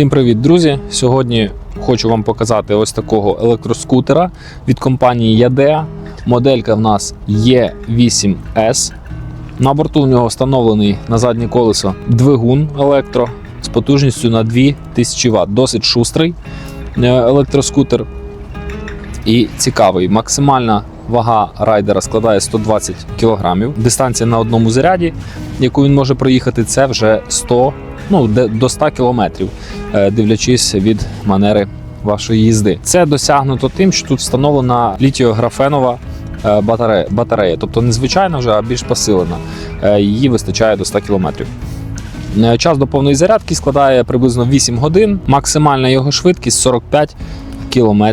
Всім привіт, друзі! Сьогодні хочу вам показати ось такого електроскутера від компанії Ядеа. Моделька в нас Е8S. На борту у нього встановлений на заднє колесо двигун електро з потужністю на 2000 Вт. Досить шустрий е, електроскутер і цікавий. Максимальна вага райдера складає 120 кг. Дистанція на одному заряді, яку він може проїхати, це вже 100 ну, до 100 км, е, дивлячись від манери вашої їзди. Це досягнуто тим, що тут встановлена літіографенова е, батарея, батарея, тобто не звичайна вже, а більш посилена. Е, Її вистачає до 100 км. Е, Час до повної зарядки складає приблизно 8 годин. Максимальна його швидкість 45 км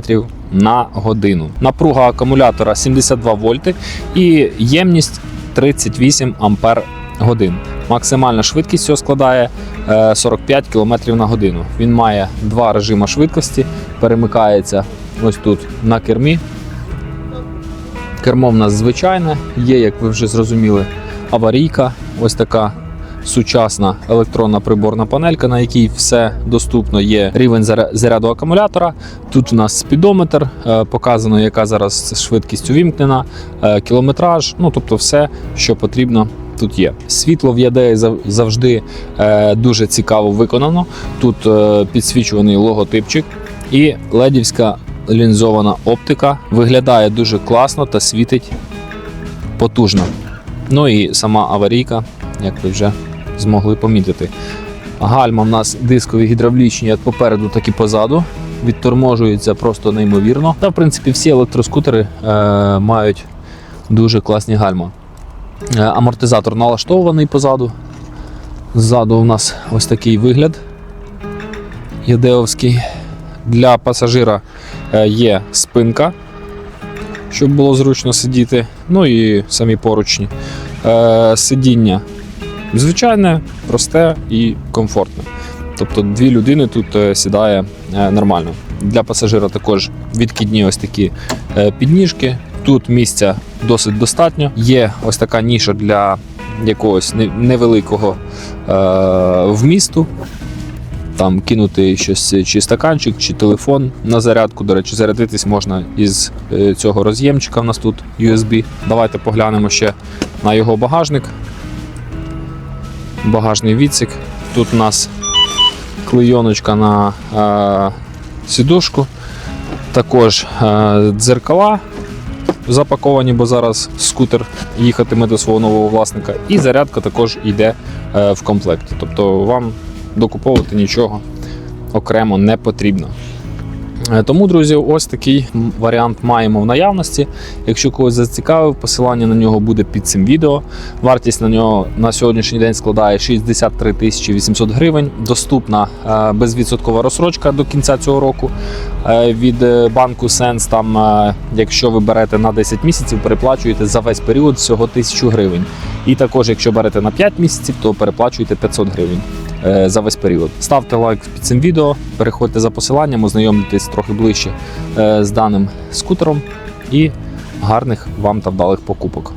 на годину. Напруга акумулятора 72 вольти і ємність 38 ампер годин. Максимальна швидкість цього складає е, 45 км на годину. Він має два режими швидкості, перемикається ось тут на кермі. Кермо в нас звичайне, є, як ви вже зрозуміли, аварійка, ось така сучасна електронна приборна панелька, на якій все доступно. Є рівень заряду акумулятора. Тут у нас спідометр, е, показано, яка зараз швидкість увімкнена, е, кілометраж, ну тобто все, що потрібно. Тут є світло в ядеї завжди е, дуже цікаво виконано. Тут е, підсвічуваний логотипчик і ледівська лінзована оптика виглядає дуже класно та світить потужно. Ну і сама аварійка, як ви вже змогли помітити. Гальма в нас дискові гідравлічні як попереду, так і позаду. Відторможуються просто неймовірно. Та, в принципі, всі електроскутери е, мають дуже класні гальма. Е, амортизатор налаштований позаду. Ззаду у нас ось такий вигляд єдеовський. Для пасажира е, є спинка, щоб було зручно сидіти. Ну і самі поручні. Е, Сидіння звичайне, просте і комфортне. Тобто дві людини тут сідає нормально. Для пасажира також відкидні ось такі підніжки. Тут місця досить достатньо. Є ось така ніша для якогось невеликого е, вмісту. Там кинути щось, чи стаканчик, чи телефон на зарядку. До речі, зарядитись можна із е, цього роз'ємчика. У нас тут USB. Давайте поглянемо ще на його багажник. Багажний відсік. Тут у нас клейоночка на е, сідушку. Також е, дзеркала запаковані, бо зараз скутер їхатиме до свого нового власника. І зарядка також йде е, в комплект. Тобто вам докуповувати нічого окремо не потрібно. Е, Тому, друзі, ось такий варіант маємо в наявності. Якщо когось зацікавив, посилання на нього буде під цим відео. Вартість на нього на сьогоднішній день складає 63 тисячі 800 гривень. Доступна е, безвідсоткова розсрочка до кінця цього року е, від банку Сенс. Там, якщо ви берете на 10 місяців, переплачуєте за весь період всього 1000 гривень. І також, якщо берете на 5 місяців, то переплачуєте 500 гривень за весь період. Ставте лайк під цим відео, переходьте за посиланням, ознайомлюйтесь трохи ближче е, з даним скутером і гарних вам та вдалих покупок.